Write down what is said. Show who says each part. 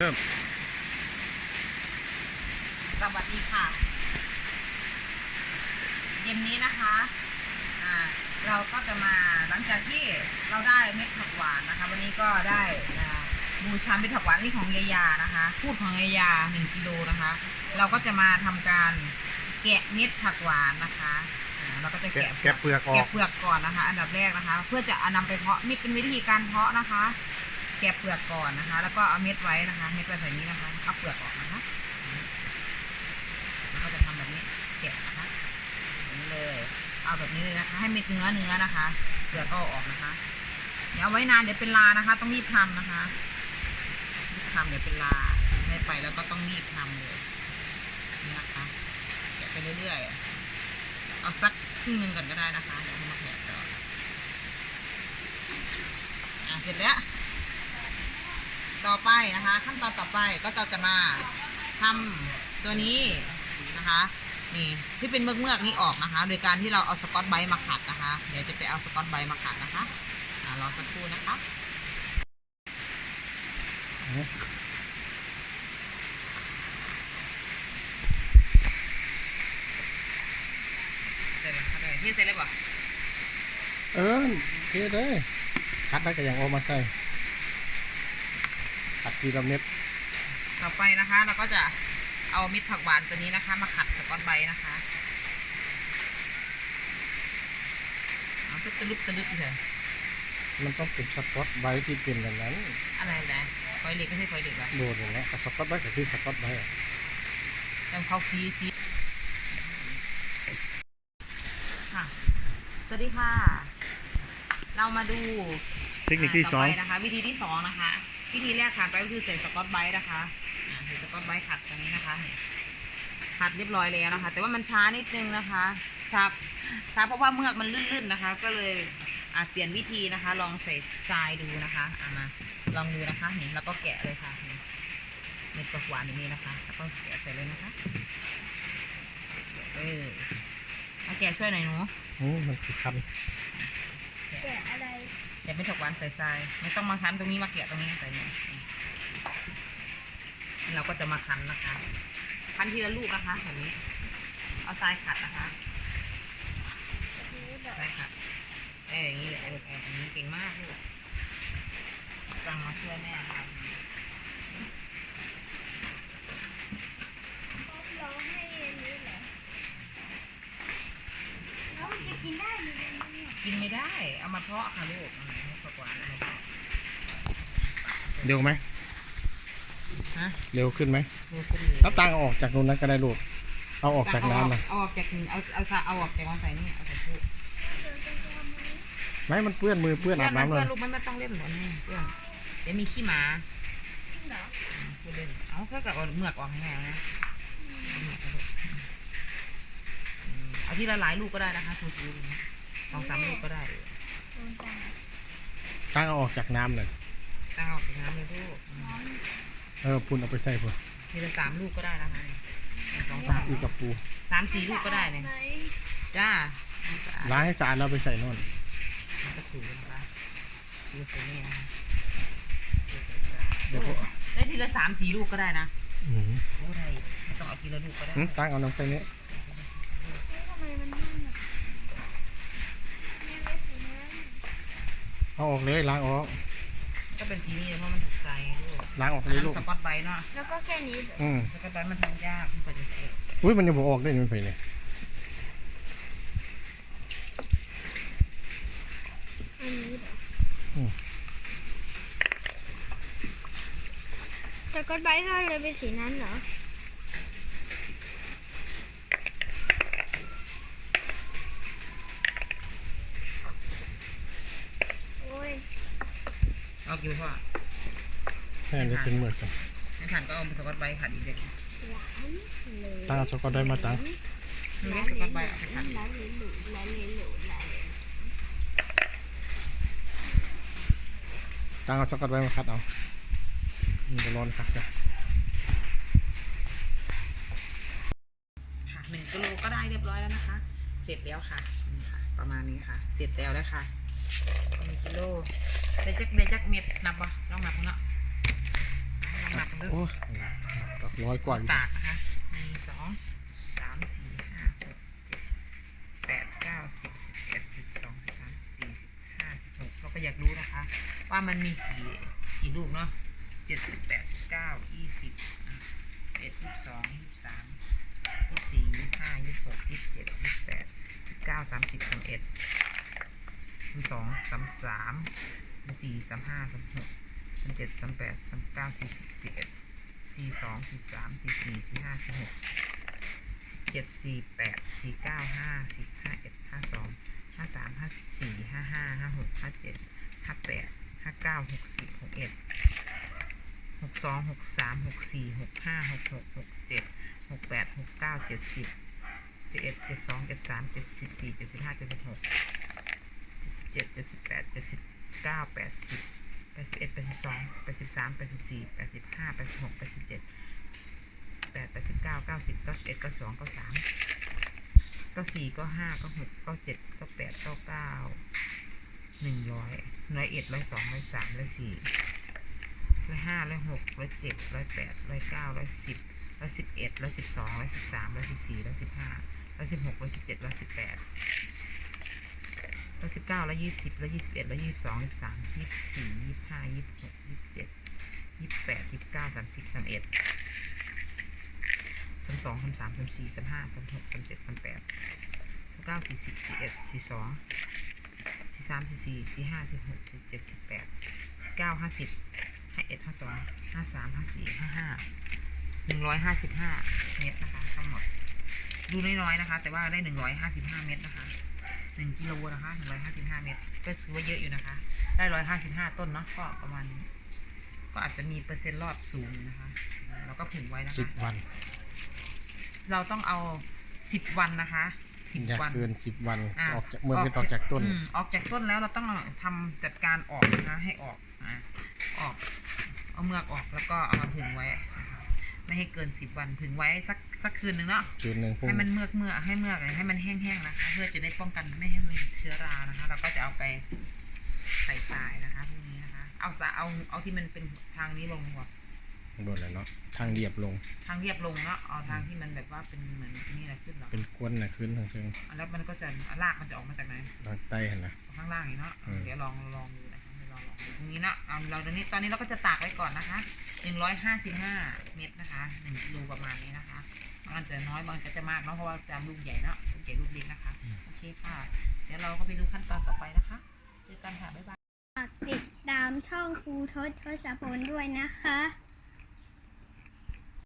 Speaker 1: เริ่ม
Speaker 2: สวัสดีค่ะ เย็นนี้นะคะอ่าเราก็จะมาหลังจากที่เราได้เม็ดผักหวานนะคะ วันนี้ก็ได้อ่าบูชาเม็ดผักหวานนี่ของยายานะคะ พูดของยายาหนึ่งกิโลนะคะ เราก็จะมาทำการแกะเม็ดผักหวานนะคะอ่าเราก็จะ
Speaker 1: แกะ
Speaker 2: แกะ
Speaker 1: แกะเปลือกออ
Speaker 2: แกะ
Speaker 1: ก
Speaker 2: เปลือกก่อนนะคะ อันดับแรกนะคะ เพื่อจะเอานำไปเพาะนี่เป็นวิธีการเพาะนะคะ แกะเปลือกก่อนนะคะ แล้วก็เอาเม็ดไว้นะคะ เม็ดไว้ใส่นี้นะคะเอาเปลือกออกนะคะแล้วก็จะทำแบบนี้แกะนะคะนี้เลย เอาแบบนี้เลยนะคะ ให้เม็ดเนื้อเนื้อนะคะ เปลือกก็อออกนะคะ เดี๋ยวเอาไว้นานเดี๋ยวเป็นลานะคะ ต้องรีบทำนะคะรีบทำเดี๋ยวเป็นลาได้ไปแล้วก็ต้องรีบทำเลยนี่นะคะแกะไปเรื่อยๆเอาสักครึ่งหนึ่งก่อนก็ได้นะคะเดี๋ยวมาแกะต่ออะเสร็จแล้ว ต่อไปนะคะ ขั้นตอนต่อไปก็เราจะมาทำตัวนี้นะคะนี่ที่เป็นเมือกเมือกๆนี่ออกนะคะ โดยการที่เราเอาสกอตไบรท์มาขัดนะคะ เดี๋ยวจะไปเอาสกอตไบรท์มาขัดนะคะรอสักครู่นะคะเสร็จแล้วเดี๋ยวที่เสร็จแล้วป่ะ
Speaker 1: เออเทเลยคัดได้ก็ยังเอามาใส่ คัดทีละเม็ด
Speaker 2: ต่อไปนะคะ เราก็จะเอาเม็ดผักหวานตัวนี้นะคะ มาขัดสกอตไบรท์นะคะเอาตึ๊ดตะลุกตะลุกอีกเถอะ
Speaker 1: มันต้องเป็นสกอตไบรท์ที่เป็นแบบนั้น
Speaker 2: อะไรนะไฟเหล็กไม่ใช่ไฟเหล็กอะ
Speaker 1: โดนอย่างนี้นสกอตไบรท์ก็คือสกอตไบรท์อะ
Speaker 2: แต่เขาซีซีค่ะ สวัสดีค่ะ เรามาดู
Speaker 1: เทคนิคที่สอง
Speaker 2: ต่ไปนะคะ วิธีที่สองนะคะ วิธีแรกขาดไปก็คือใส่สกอตไบรท์นะคะใส่สกอตไบรท์ขัดตรงนี้นะคะขัดเรียบร้อยแล้วนะคะ แต่ว่ามันช้านิดนึงนะคะช้าช้าเพราะว่าเมือกมันลื่นๆนะคะ ก็เลยอาเปลี่ยนวิธีนะคะ ลองใส่ทรายดูนะคะอามาลองดูนะคะเห็นแล้วก็แกะเลยค่ะนี่เม็ดกระหวานอย่างนี้นะคะแล้วก็แกะใส่เลยนะคะเออเอาแกะช่วยหน่อยหนู
Speaker 1: อืมมันคือคัน
Speaker 3: แกะอะไร
Speaker 2: แกะ ไม่ถกหวานใส่ทรายไม่ต้องมาคั้นตรงนี้มาแกะตรงนี้ใส่เนี่ยเราก็จะมาคั้นนะคะคั้นทีละลูกนะคะแบบนี้ เอาทรายขัดนะคะ
Speaker 3: นี้แบบ
Speaker 2: ทรายขัดเอออย่างนี้แหละเออเอออันนี้เก่งมากลูกฟังมาช่วยแม่ท
Speaker 3: ร้องให้อันนี้เหรอแล้วมันจะกินได้ไหมเนี่ยำ
Speaker 2: กินไม่ได้ เอามาเพาะค่ะลูก
Speaker 1: เร็วไหม
Speaker 2: ฮะ
Speaker 1: เร็วขึ้นไหม
Speaker 2: ลูกขึ้นเลย
Speaker 1: ถ้าตังเอาออกจากนู้นนั้นก็ได้ลูกเอาออกจากน้ำนะ
Speaker 2: เอาออกจากเอาเอาเอาเอาออกจากมาใส่นี่เอาใส่ตู้
Speaker 3: เดี๋ยวจะทำไหม
Speaker 1: ไม่มันเปื้อนมือเปื้อนอาบน้ำเล
Speaker 2: เพื่อยนลูกไม่ไม่ต้องเล่นหมดนี่เพื่อนเดี๋ยวมีขี้หมา
Speaker 3: จริงเหรอ
Speaker 2: พูดเล่นเอาแค่กับเอาเมือกออกให้ไงนะเอาเมือกออกอืมเอาที่ละหลายลูกก็ได้นะคะถูกลูกนะสองสามลูกก็ได้
Speaker 3: โดนจัง
Speaker 1: ตังเอาออกจากน้ำเลย
Speaker 2: ตั้งออกจากน้ำเลยลูกอืม
Speaker 3: น้อง
Speaker 1: เออพุ่นเอาไปใส่พุ่น
Speaker 2: ทีละสามลูกก็ได้นะคะหนึ่งสองสาม
Speaker 1: อีกกับปู
Speaker 2: สามสี่ลูกก็ได้เนี่ย
Speaker 3: ไหน
Speaker 2: จ้าสะอาด
Speaker 1: ล้างให้สะอาดแล้วไปใส่นู่น
Speaker 2: มันก็ถูนะคะดูใส่นี่นะคะ
Speaker 1: เดี๋ยวพวก
Speaker 2: ได้ทีละสามสี่ลูกก็ได้นะ
Speaker 1: อืม
Speaker 2: โอ้ได้ไม่ต้องเอาทีละลูกก็ได้
Speaker 1: หืมตังเอาน้ำใส่นี้
Speaker 3: เฮ้ยทำไมมันแน่นอะแม่ไม่สีนั้น
Speaker 1: เอาออกเลยล้างออก
Speaker 2: ก็เป็นสีนี้เลยเพราะมันถูกใจลูก
Speaker 1: ล้างออก
Speaker 2: อัน
Speaker 1: เลย
Speaker 2: นั้น
Speaker 1: ลูก
Speaker 2: สกอตไบรท์เนาะ
Speaker 3: แล้วก็แค่นี้เหรอ
Speaker 1: อืม
Speaker 2: สกอตไบรท์มันทำยากมันกว่าจะเสร็จ
Speaker 1: อุ้ยมันยังบอกออกได้ยังไม่ไปเลย
Speaker 3: อันนี้เหรอ
Speaker 1: อืม
Speaker 3: แต่ก็ใบก็เลยเป็นสีนั้นเหรอ โอ้ย
Speaker 2: เอากี่พ่อ
Speaker 1: แค่นี้เป็นเหมือกกัน
Speaker 2: ไม่ขันก็เอาสกอตไบรท์ขัดอีกเด็ก
Speaker 3: หวานเลย
Speaker 1: ตังเอาสกอตได้มาตัง
Speaker 2: มึงได้สกอตไบรท์เอาไปขัดอีก
Speaker 3: ลาเลหลุลาเลหลุลาเล
Speaker 1: ตังเอาสกอตไว้มาคัดเอามันจะร้อนคัดกัน
Speaker 2: ค่ะหนึ่งกิโลก็ได้เรียบร้อยแล้วนะคะ เสร็จแล้วค่ะนี่ค่ะประมาณนี้ค่ะ เสร็จแล้วแล้วค่ะ หนึ่งกิโลได้จักได้จักเม็ดนับปะลองนับดูเนาะลองนับดูเด้อ
Speaker 1: โอ้ยดอกน้อยกว่าอยู่
Speaker 2: ตากนะคะหนึ่งสองสามสี่ห้าหกเจ็ดแปดเก้าสิบสิบเอ็ดสิบสองสิบสามสิบสี่สิบห้าสิบหกเราก็อยากรู้นะคะ ว่ามันมีกี่กี่ลูกเนาะเจ็ดสิบแปดสิบเก้ายี่สิบอะเอ็ดยี่สิบสองยี่สิบสามยี่สิบสี่ยี่สิบห้ายี่สิบหกยี่สิบเจ็ดยี่สิบแปดยี่สิบเก้าสามสิบสามเอ็ด สามสองสามสามสามสี่สามห้าสามหกสามเจ็ดสามแปดสามเก้าสี่สิบสี่เอ็ดสี่สองสี่สามสี่สี่สี่ห้าสี่หกเจ็ดสี่แปดสี่เก้าห้าสิบห้าเอ็ดห้าสองห้าสามห้าสี่ห้าห้าห้าหกห้าเจ็ดห้าแปดห้าเก้าหกสิบหกเอ็ดหกสองหกสามหกสี่หกห้าหกหกหกเจ็ดหกแปดหกเก้าเจ็ดสิบเจ็ดเอ็ดเจ็ดสองเจ็ดสามเจ็ดสิบสี่เจ็ดสิบห้าเจ็ดสิบหก เจ็ดเจ็ดเจ็ดสิบแปดเจ็ดสิบเก้าแปดสิบแปดสิบเอ็ดแปดสิบสองแปดสิบสามแปดสิบสี่แปดสิบห้าแปดสิบหกแปดสิบเจ็ดแปดแปดสิบเก้าเก้าสิบเก้าสิบเอ็ดเก้าสองเก้าสามเก้าสี่เก้าห้าเก้าหกเก้าเจ็ดเก้าแปดเก้าเก้าหนึ่งร้อยร้อยเอ็ดร้อยสองร้อยสามร้อยสี่ร้อยห้าร้อยหกร้อยเจ็ดร้อยแปดร้อยเก้าร้อยสิบร้อยสิบเอ็ดร้อยสิบสองร้อยสิบสามร้อยสิบสี่ร้อยสิบห้าร้อยสิบหกร้อยสิบเจ็ดร้อยสิบแปด ร้อยสิบเก้าร้อยยี่สิบร้อยยี่สิบเอ็ดร้อยยี่สิบสองยี่สิบสามยี่สิบสี่ยี่สิบห้ายี่สิบหกยี่สิบเจ็ดยี่สิบแปดยี่สิบเก้าสามสิบสามเอ็ดสามสองสามสามสามสี่สามห้าสามหกสามเจ็ดสามแปดสามเก้าสี่สิบสี่เอ็ดสี่สองสี่สามสี่สี่สี่ห้าสี่หกสี่เจ็ดสี่แปดสี่เก้าห้าสิบห้าเอ็ดห้าสองห้าสามห้าสี่ห้าห้าหนึ่งร้อยห้าสิบห้าเมตรนะคะทั้งหมดดูน้อยๆนะคะ แต่ว่าได้หนึ่งร้อยห้าสิบห้าเมตรนะคะ หนึ่งกิโลนะคะหนึ่งร้อยห้าสิบห้าเมตร ก็ถือว่าเยอะอยู่นะคะ ได้ร้อยห้าสิบห้าต้นเนาะก็ประมาณนี้ก็อาจจะมีเปอร์เซ็นต์รอดสูงอยู่นะคะ เราก็ผึ่งไว้นะ
Speaker 1: สิบ
Speaker 2: คะ
Speaker 1: วัน
Speaker 2: เราต้องเอาสิบวันนะคะสิบ
Speaker 1: อยาก
Speaker 2: วัน
Speaker 1: เกินสิบวัน
Speaker 2: อะ
Speaker 1: ออกจากเมื่อเป็นออกจากต้น
Speaker 2: อืมออกจากต้นแล้วเราต้องทำจัดการออกนะคะให้ออกอะออก เอาเมือกออกแล้วก็เอามาผึ่งไว้นะคะ ไม่ให้เกินสิบวันผึ่งไว้สักสักคืนหนึ่งเนาะ
Speaker 1: คืนหนึ่งพรุ่ง
Speaker 2: ให้มันเมือกเมือกให้เมือกให้มันแห้งๆนะคะ เพื่อจะได้ป้องกันไม่ให้มันมีเชื้อรานะคะ เราก็จะเอาไปใส่ทรายนะคะพวกนี้นะคะ เอาสาเอาเอาที่มันเป็นทางนี้ลงก่อน
Speaker 1: โดนแล้วเนาะทางเรียบลง
Speaker 2: ทางเรียบลงเนาะเอาทางที่มันแบบว่าเป็นเหมือนนี่แหละขึ้นหรอ
Speaker 1: เป็นก้นนะขึ้นทางเชิง
Speaker 2: แล้วมันก็จะรากมันจะออกมาจากไหน
Speaker 1: ทางใต้เห็นนะ
Speaker 2: ข้างล่างนี่เนาะ
Speaker 1: อืม
Speaker 2: เดี๋ยวลองลองดูนะคะเดี๋ยวลองลองดูตรงนี้เนาะเอาเราตอนนี้ตอนนี้เราก็จะตากไว้ก่อนนะคะ หนึ่งร้อยห้าสิบห้าเม็ดนะคะหนึ่งกิโลประมาณนี้นะคะบางอันจะน้อยบางอันก็จะมากเนาะเพราะว่าจะลูกใหญ่เนาะลูกใหญ่ลูกเล็กนะคะโอเคค่ะ เดี๋ยวเราก็ไปดูขั้นตอนต่อไปนะคะเจอกันค่ะบ๊ายบาย
Speaker 3: ฝากติดตามช่องครูทศทศพลด้วยนะคะ